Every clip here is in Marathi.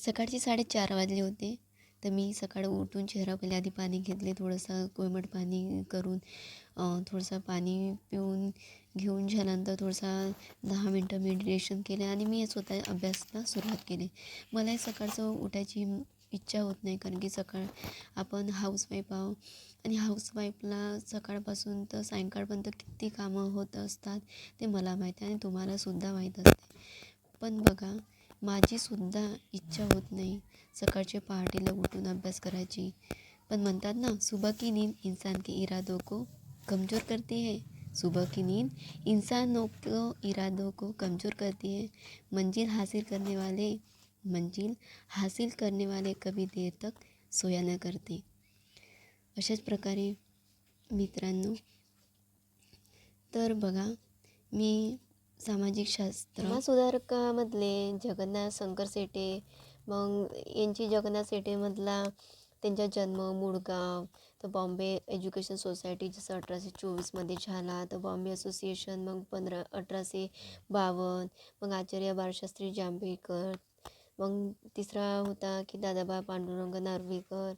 सकाळचे साडेचार वाजले होते. तर मी सकाळ उठून चेहरा पहिले आधी पाणी घेतले थोडंसं कोमट पाणी करून थोडंसं पाणी पिऊन घेऊन झाल्यानंतर थोडंसा दहा मिनटं मेडिटेशन केले आणि मी स्वतः अभ्यासाला सुरुवात केली. मला सकाळचं उठायची इच्छा होत नाही कारण की सकाळ आपण हाऊसवाईफ आहो आणि हाऊसवाईफला सकाळपासून तर सायंकाळपर्यंत किती कामं होत असतात ते मला माहीत आहे आणि तुम्हालासुद्धा माहीत असते. पण बघा माझीसुद्धा इच्छा होत नाही सकाळचे पहाटेला उठून अभ्यास करायची. पण म्हणतात ना सुबह की नींद इंसान के इरादों को कमज़ोर करती है. सुबह की नींद इंसानों को इरादों को कमज़ोर करती है. मंजिल हासिल करने वाले मंजिल हासिल करने वाले कभी देर तक सोया न करते. अशाच प्रकारे मित्रांनो तर बघा मी सामाजिक शास्त्र. सुधारकामधले जगन्नाथ शंकर सेटे मग यांची जगन्नाथ सेटेमधला त्यांचा जन्म मुळगाव तर बॉम्बे एज्युकेशन सोसायटी जसं अठराशे चोवीसमध्ये झाला तर बॉम्बे असोसिएशन मग पंधरा अठराशे बावन्न मग आचार्य बाळशास्त्री जांभेकर मग तिसरा होता की दादाबा पांडुरंग नार्वेकर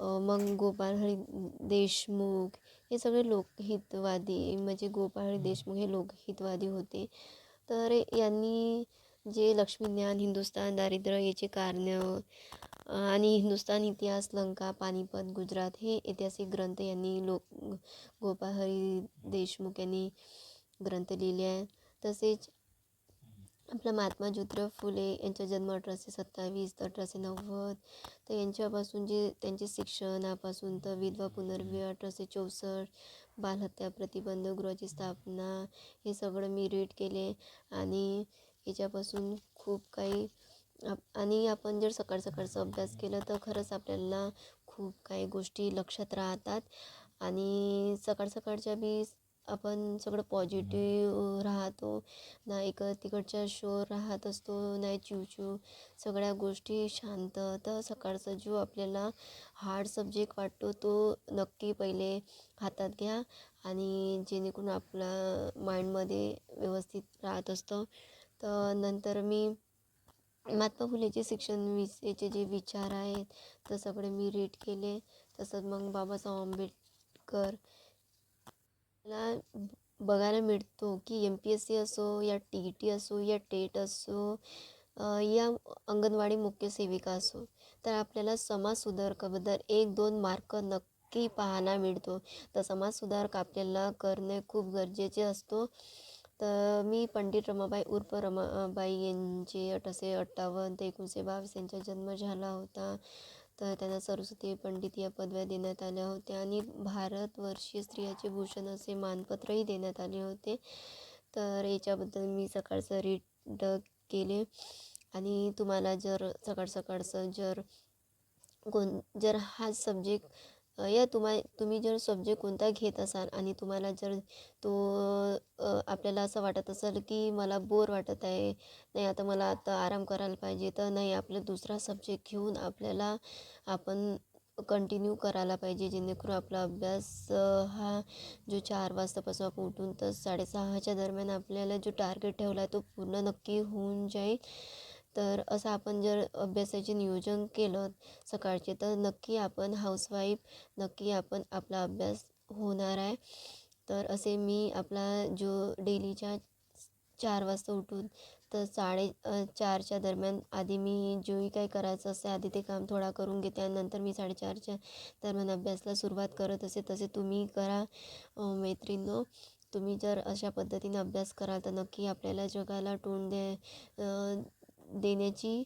मग गोपाळ हरी देशमुख हे सगळे लोकहितवादी म्हणजे गोपाळ हरी देशमुख हे लोकहितवादी होते. तर यांनी जे लक्ष्मीज्ञान हिंदुस्तान दारिद्र्य याचे कारणं आणि हिंदुस्तान इतिहास लंका पानिपत गुजरात हे ऐतिहासिक ग्रंथ यांनी लोक गोपाळ हरी देशमुख यांनी ग्रंथ लिहिले आहे. तसेच आपला महात्मा ज्योतिराव फुले यांचा जन्म अठराशे सत्तावीस तर अठराशे नव्वद तर यांच्यापासून जे त्यांचे शिक्षणापासून तर विधवा पुनर्विवाह अठराशे चौसष्ट बालहत्या प्रतिबंध गृहाची स्थापना हे सगळं मी रीड केले. आणि याच्यापासून खूप काही आप आणि आपण जर सकाळ सकाळचा अभ्यास केला तर खरंच आपल्याला खूप काही गोष्टी लक्षात राहतात. आणि सकाळ सकाळच्या बी आपण सगळं पॉझिटिव्ह राहतो. ना एक तिकडच्या शोर राहत असतो नाही चिवचिव. सगळ्या गोष्टी शांत. तर सकाळचा जो आपल्याला हार्ड सब्जेक्ट वाटतो तो नक्की पहिले हातात घ्या आणि जेणेकरून आपला माइंडमध्ये व्यवस्थित राहत असतं. तर नंतर मी महात्मा फुलेचे शिक्षण विषयीचे जे विचार आहेत तर सगळे मी रीड केले. तसंच मग बाबासाहेब आंबेडकर ला बघायला मिळतो की एम पी एस सी असो या टी ई टी असो या टेट असो या अंगणवाडी मुख्य सेविका असो तर आपल्याला समाजसुधारकाबद्दल एक दोन मार्क नक्की पाहायला मिळतो. तर समाज सुधारक आपल्याला करणे खूप गरजेचे असतो. तर मी पंडित रमाबाई उर्फ रमाबाई यांचे अठराशे अठ्ठावन्न ते एकोणीसशे बावीस यांचा जन्म झाला होता. तर त्यांना सरस्वती पंडित या पदव्या देण्यात आल्या होत्या आणि भारतवर्षीय स्त्रियाचे भूषण असे मानपत्रही देण्यात आले होते. तर याच्याबद्दल मी सकाळचं रीड केले. आणि तुम्हाला जर सकाळ सकाळचं जर कोण जर हा सब्जेक्ट या तुम्हा तुम्ही जर सब्जेक्ट कोणता घेत असाल आणि तुम्हाला जर तो आपल्याला असं वाटत असेल की मला बोर वाटत आहे नाही आता मला आता आराम करायला पाहिजे तर नाही आपलं दुसरा सब्जेक्ट घेऊन आपल्याला आपण कंटिन्यू करायला पाहिजे जेणेकरून आपला अभ्यास हा जो चार वाजतापासून आपण उठून तर साडेसहाच्या दरम्यान आपल्याला जो टार्गेट ठेवला आहे तो पूर्ण नक्की होऊन जाईल. तर असं आपण जर अभ्यासाचे नियोजन केलं सकाळचे तर नक्की आपण हाऊसवाईफ नक्की आपण आपला अभ्यास होणार आहे. तर असे मी आपला जो डेलीच्या चार वाजता उठून तर साडे चारच्या दरम्यान आधी मी जोही काही करायचं असते आधी ते काम थोडा करून घेते आणि नंतर मी साडेचारच्या दरम्यान अभ्यासाला सुरुवात करत असे तसे तुम्ही करा मैत्रिणींनो. तुम्ही जर अशा पद्धतीने अभ्यास कराल तर नक्की आपल्याला जगाला तोंड द्या देण्याची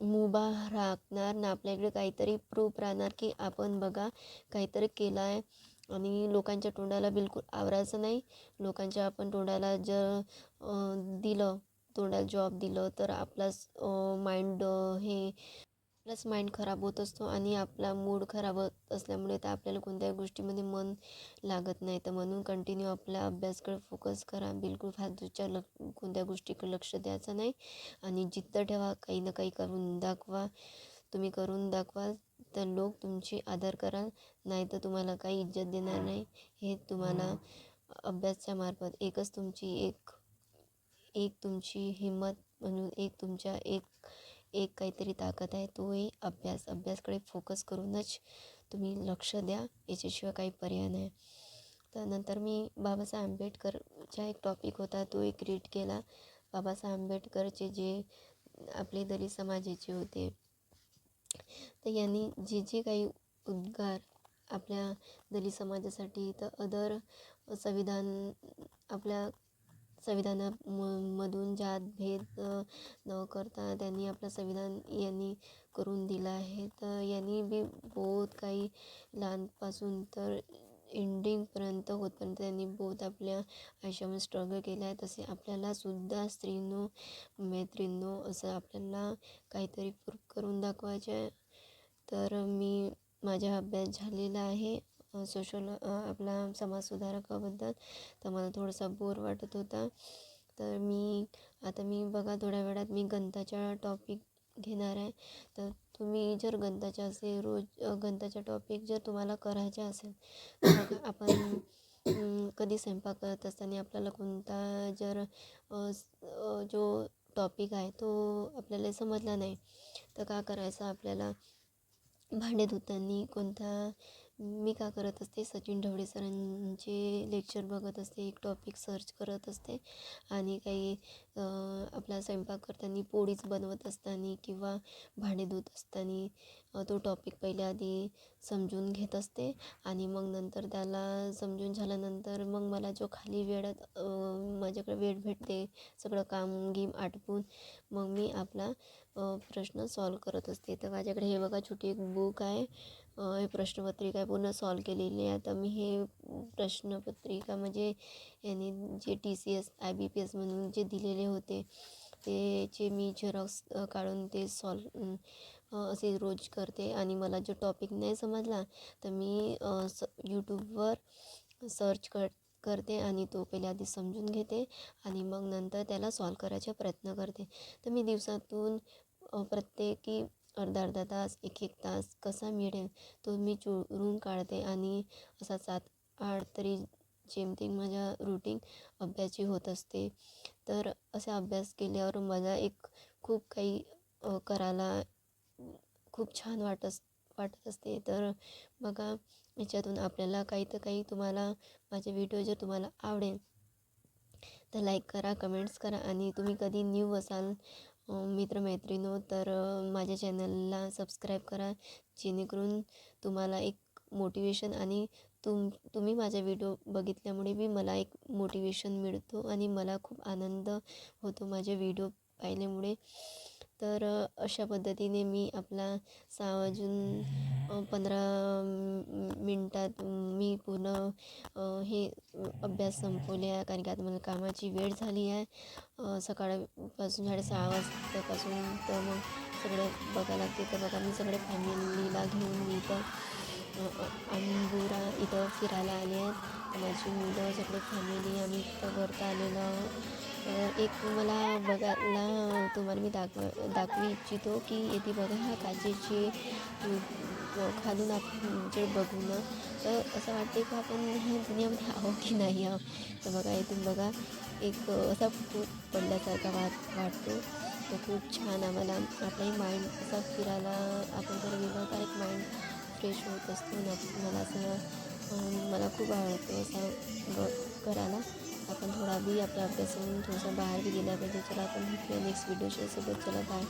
मुभा राखणार ना. आपल्याकडे काहीतरी प्रूफ राहणार की आपण बघा काहीतरी केलं आहे आणि लोकांच्या तोंडाला बिलकुल आवरायचं नाही. लोकांच्या आपण तोंडाला जर दिलं तोंडाला जॉब दिलं तर आपलाच माइंड हे आपलाच माइंड खराब होत असतो आणि आपला मूड खराब होत असल्यामुळे तर आपल्याला कोणत्याही गोष्टीमध्ये मन लागत नाही. तर म्हणून कंटिन्यू आपल्या अभ्यासकडे फोकस करा. बिलकुल फालतूच्या ल कोणत्या गोष्टीकडे लक्ष द्यायचं नाही. आणि जिद्द ठेवा. काही ना काही करून दाखवा. तुम्ही करून दाखवा तर लोक तुमची आदर कराल. नाही तर तुम्हाला काही इज्जत देणार नाही. हे तुम्हाला अभ्यासच्या मार्फत एकच तुमची एक एक तुमची हिंमत म्हणून एक तुमच्या एक एक काहीतरी ताकद आहे तो आहे अभ्यास अभ्यासकडे फोकस करूनच तुम्ही लक्ष द्या याच्याशिवाय काही पर्याय नाही. त्यानंतर मी बाबासाहेब आंबेडकरचा एक टॉपिक होता तो एक रीड केला. बाबासाहेब आंबेडकरचे जे आपले दलित समाजाचे होते तर यांनी जे जे काही उद्गार आपल्या दलित समाजासाठी तर अदर संविधान आपल्या संविधाना म मधून जात भेद न करता त्यांनी आपलं संविधान यांनी करून दिलं आहे. तर यांनी बी बहुत काही लहानपासून तर एंडिंगपर्यंत होतपर्यंत त्यांनी बहुत आपल्या आयुष्यामध्ये स्ट्रगल केलं आहे तसे आपल्याला सुद्धा स्त्रीनो मैत्रिणींनो असं आपल्याला काहीतरी प्रूफ करून दाखवायचे आहे तर मी माझा अभ्यास झालेला आहे. सोशल आपला समाजसुधारकाबद्दल तर मला थोडासा बोर वाटत होता. तर मी आता मी बघा थोड्या वेळात मी गणिताच्या टॉपिक घेणार आहे. तर तुम्ही जर गणिताच्या असे रोज गणिताचा टॉपिक जर तुम्हाला करायचा असेल तर आपण कधी स्वयंपाक करत असताना आपल्याला कोणता जर जो टॉपिक आहे तो आपल्याला समजला नाही तर का करायचं? आपल्याला भांडे धुताना कोणता मी का करत असते सचिन ढवळे सरांचे लेक्चर बघत असते एक टॉपिक सर्च करत असते आणि काही आपला स्वयंपाक करताना पोळीच बनवत असताना किंवा भांडे धुत असताना तो टॉपिक पहिले आधी समजून घेत असते आणि मग नंतर त्याला समजून झाल्यानंतर मग मला जो खाली वेळात माझ्याकडे वेळ भेटते सगळं काम गीम आटपून मग मी आपला प्रश्न सॉल्व करत असते. तर माझ्याकडे हे बघा छोटी एक बुक आहे. हे प्रश्नपत्रिका आहे. पूर्ण सॉल्व केलेली आहे. तर मी हे प्रश्नपत्रिका म्हणजे यांनी जे T C S I B P S म्हणून जे दिलेले होते त्याचे मी झेरॉक्स काढून ते सॉल्व असे रोज करते. आणि मला जो टॉपिक नाही समजला तर मी स यूट्यूबवर सर्च कर करते आणि तो पहिले आधी समजून घेते आणि मग नंतर त्याला सॉल्व करायचा प्रयत्न करते. तर मी दिवसातून प्रत्येकी अर्धा अर्धा तास एक एक तास कसा मिळेल तो मी चोरून काढते आणि असा सात आठ तरी जेमतेम माझ्या रुटीन अभ्यासाची होत असते. तर असा अभ्यास केल्यावर मला एक खूप काही करायला खूप छान वाटत वाटत असते. तर बघा याच्यातून आपल्याला काही तर काही तुम्हाला माझे व्हिडिओ जर तुम्हाला आवडेल तर लाईक करा कमेंट्स करा आणि तुम्ही कधी न्यू असाल मित्रमैत्रिणो तर माझ्या चॅनलला सबस्क्राईब करा. जेणेकरून तुम्हाला एक मोटिवेशन आणि तुम तुम्ही माझा व्हिडिओ बघितल्यामुळे बी मला एक मोटिवेशन मिळतो आणि मला खूप आनंद होतो माझे व्हिडिओ पाहिल्यामुळे. तर अशा पद्धतीने मी आपला सहा वाजून पंधरा मिनटात मी पूर्ण हे अभ्यास संपवले आहे. कारण की आता मला कामाची वेळ झाली आहे. सकाळपासून साडेसहा वाजतापासून तर मग सगळं बघायला लागते. तर बघा मी सगळे फॅमिलीला घेऊन मी इथं अंबुरा इथं फिरायला आले आहेत माझी मुलं सगळे फॅमिली आम्ही इथं वरता आलेलो एक मला बघायला तुम्हाला मी दाखव दाखवू इच्छितो की येथे बघा ह्या काचेचे खालून आपण जे म्हणजे बघू ना. तर असं वाटते की आपण ह्या दुनियामध्ये आहो की नाही आहो तर बघा इथून बघा एक असा खूप पडल्यासारखा वाट वाटतो. तो खूप छान आम्हाला आपलाही माइंड असा फिरायला आपण जर गेलो तर एक माइंड फ्रेश होत असतो. ना मला असं मला खूप आवडतो असं ब करायला. आपण थोडा बी आपल्या अभ्यासातून थोडंसं बाहेर बी गेला पाहिजे. चला आपण भेटूया नेक्स्ट व्हिडिओच्या सोबत चला बाय